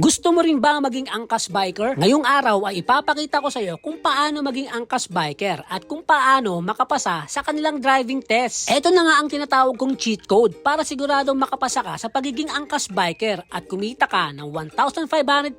Gusto mo rin ba maging angkas biker? Ngayong araw ay ipapakita ko sa iyo kung paano maging angkas biker at kung paano makapasa sa kanilang driving test. Ito na nga ang tinatawag kong cheat code para siguradong makapasa ka sa pagiging angkas biker at kumita ka ng 1,500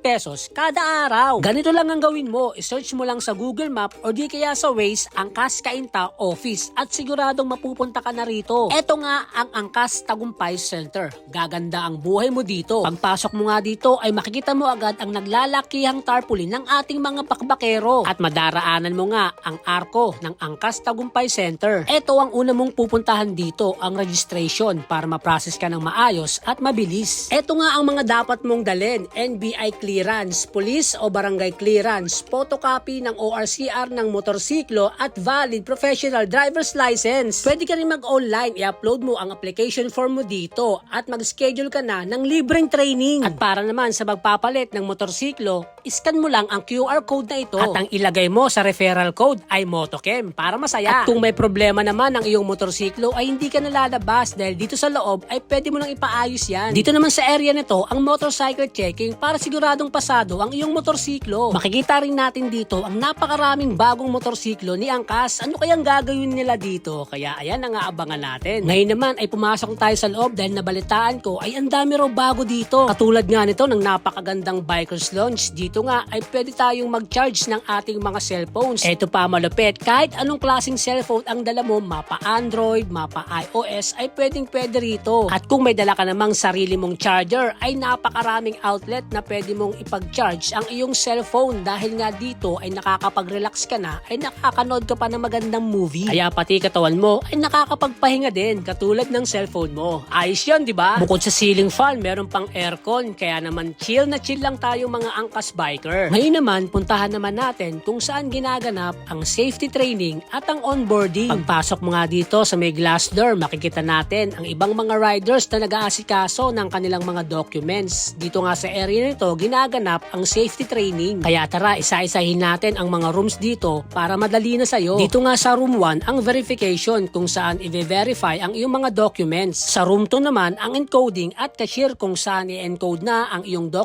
pesos kada araw. Ganito lang ang gawin mo, isearch mo lang sa Google Map o di kaya sa Waze Angkas Kainta Office at siguradong mapupunta ka na rito. Ito nga ang Angkas Tagumpay Center. Gaganda ang buhay mo dito. Pagpasok mo nga dito ay makikita mo agad ang naglalakihang tarpaulin ng ating mga bakbakero at madaraanan mo nga ang arko ng Angkas Tagumpay Center. Ito ang una mong pupuntahan dito, ang registration para ma-process ka ng maayos at mabilis. Ito nga ang mga dapat mong dalhin, NBI clearance, police o barangay clearance, photocopy ng ORCR ng motorsiklo at valid professional driver's license. Pwede ka rin mag-online, i-upload mo ang application form mo dito at mag-schedule ka na ng libreng training. At para naman sa magpapalit ng motorsiklo, iscan mo lang ang QR code na ito at ang ilagay mo sa referral code ay Motochem para masaya. At kung may problema naman ang iyong motorsiklo ay hindi ka nalalabas dahil dito sa loob ay pwede mo nang ipaayos yan. Dito naman sa area nito ang motorcycle checking para siguradong pasado ang iyong motorsiklo. Makikita rin natin dito ang napakaraming bagong motorsiklo ni Angkas. Ano kayang gagawin nila dito? Kaya ayan ang aabangan natin. Ngayon naman ay pumasok tayo sa loob dahil nabalitaan ko ay ang dami raw bago dito. Katulad nga nito ng napakagandang bikers lounge. Dito nga ay pwede tayong mag-charge ng ating mga cellphones. Ito pa malupit, kahit anong klaseng cellphone ang dala mo, mapa Android, mapa iOS, ay pwedeng pwede rito. At kung may dala ka namang sarili mong charger, ay napakaraming outlet na pwede mong ipag-charge ang iyong cellphone dahil nga dito ay nakakapag-relax ka na, ay nakakanood ka pa ng magandang movie. Kaya pati katawan mo ay nakakapagpahinga din katulad ng cellphone mo. Ayos yun, di ba? Bukod sa ceiling fan, meron pang aircon, kaya naman chill na chill lang tayo mga angkas biker. Ngayon naman, puntahan naman natin kung saan ginaganap ang safety training at ang onboarding. Pagpasok mo nga dito sa may glass door, makikita natin ang ibang mga riders na nag-aasikaso ng kanilang mga documents. Dito nga sa area nito, ginaganap ang safety training. Kaya tara, isa-isahin natin ang mga rooms dito para madali na sa'yo. Dito nga sa room 1, ang verification kung saan i-verify ang iyong mga documents. Sa room 2 naman, ang encoding at cashier kung saan i-encode na ang iyong documents,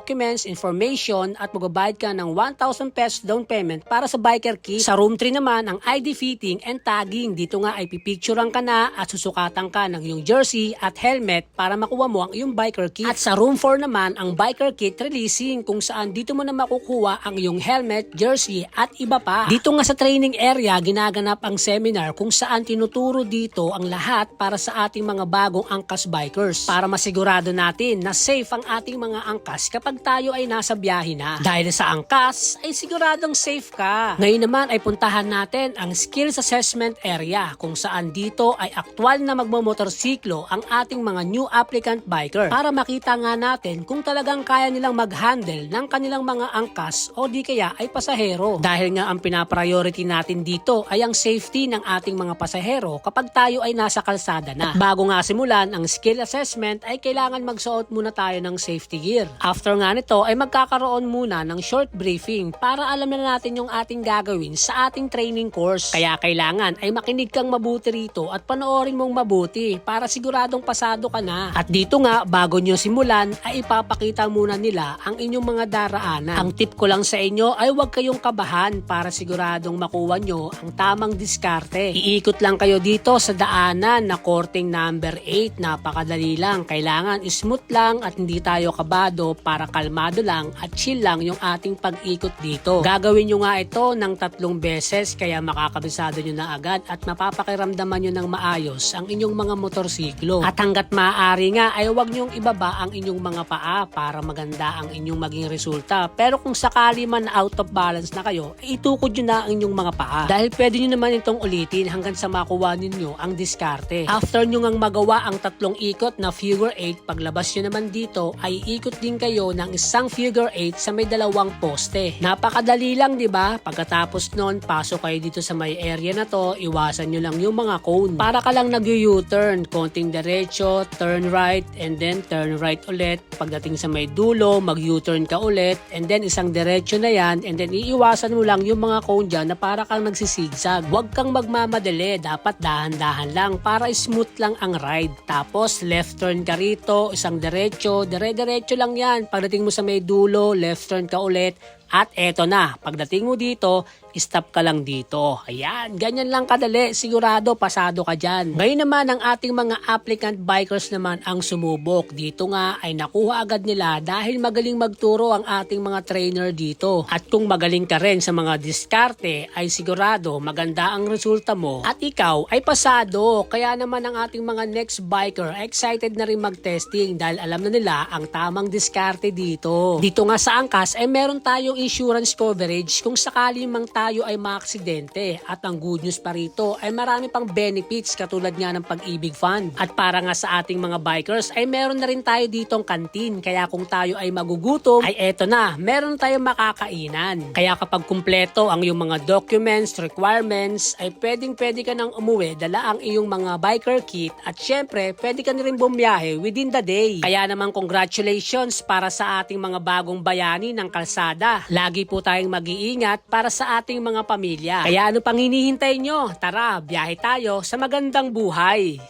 information at magbabayad ka ng 1,000 pesos down payment para sa biker kit. Sa room 3 naman, ang ID fitting and tagging. Dito nga ay pipicturean ka na at susukatan ka ng iyong jersey at helmet para makuha mo ang iyong biker kit. At sa room 4 naman, ang biker kit releasing kung saan dito mo na makukuha ang iyong helmet, jersey at iba pa. Dito nga sa training area, ginaganap ang seminar kung saan tinuturo dito ang lahat para sa ating mga bagong angkas bikers para masigurado natin na safe ang ating mga angkas kapag tayo ay nasa biyahe na. Dahil sa angkas ay siguradong safe ka. Ngayon naman ay puntahan natin ang skills assessment area kung saan dito ay aktwal na magmamotorsiklo ang ating mga new applicant biker para makita nga natin kung talagang kaya nilang mag-handle ng kanilang mga angkas o di kaya ay pasahero. Dahil nga ang pinapriority natin dito ay ang safety ng ating mga pasahero kapag tayo ay nasa kalsada na. Bago nga simulan ang skill assessment ay kailangan magsuot muna tayo ng safety gear. After nga nito ay magkakaroon muna ng short briefing para alam na natin yung ating gagawin sa ating training course. Kaya kailangan ay makinig kang mabuti rito at panoorin mong mabuti para siguradong pasado ka na. At dito nga bago nyo simulan ay ipapakita muna nila ang inyong mga daraanan. Ang tip ko lang sa inyo ay huwag kayong kabahan para siguradong makuha nyo ang tamang diskarte. Iikot lang kayo dito sa daanan na korting number 8. Napakadali lang. Kailangan smooth lang at hindi tayo kabado para kalmado lang at chill lang yung ating pag-ikot dito. Gagawin nyo nga ito ng tatlong beses kaya makakabisado nyo na agad at mapapakiramdaman nyo ng maayos ang inyong mga motorsiklo. At hanggat maaari nga ay huwag nyong ibaba ang inyong mga paa para maganda ang inyong maging resulta. Pero kung sakali man out of balance na kayo, ay itukod nyo na ang inyong mga paa. Dahil pwede nyo naman itong ulitin hanggang sa makuha ninyo ang diskarte. After nyo ngang magawa ang tatlong ikot na figure 8, paglabas nyo naman dito ay ikot din kayo ng isang figure 8 sa may dalawang poste. Napakadali lang, di ba? Pagkatapos nun, pasok kayo dito sa may area na to, iwasan nyo lang yung mga cone. Para ka lang nag-U-turn, konting derecho, turn right, and then turn right ulit. Pagdating sa may dulo, mag-U-turn ka ulit, and then isang derecho na yan, and then iiwasan mo lang yung mga cone dyan na para kang nagsisigsag. Huwag kang magmamadali, dapat dahan-dahan lang para smooth lang ang ride. Tapos left turn ka rito, isang derecho, dire-derecho lang yan. Pag pagdating mo sa may dulo, left turn ka ulit, at eto na, pagdating mo dito, stop ka lang dito. Ayan, ganyan lang kadali, sigurado pasado ka dyan. Ngayon naman ang ating mga applicant bikers naman ang sumubok. Dito nga ay nakuha agad nila dahil magaling magturo ang ating mga trainer dito. At kung magaling ka rin sa mga diskarte ay sigurado maganda ang resulta mo at ikaw ay pasado. Kaya naman ang ating mga next biker excited na rin mag-testing dahil alam na nila ang tamang diskarte dito. Dito nga sa angkas ay meron tayong insurance coverage kung sakali mang tayo ay maaksidente. At ang good news pa rito ay marami pang benefits katulad nga ng pag-ibig fund. At para nga sa ating mga bikers ay meron na rin tayo ditong kantin. Kaya kung tayo ay magugutom ay eto na, meron tayong makakainan. Kaya kapag kumpleto ang iyong mga documents, requirements, ay pwedeng pwede ka nang umuwi, dala ang iyong mga biker kit at syempre pwede ka na rin bumiyahe within the day. Kaya naman congratulations para sa ating mga bagong bayani ng kalsada. Lagi po tayong mag-iingat para sa ating mga pamilya. Kaya ano pang hinihintay nyo? Tara, biyahe tayo sa magandang buhay.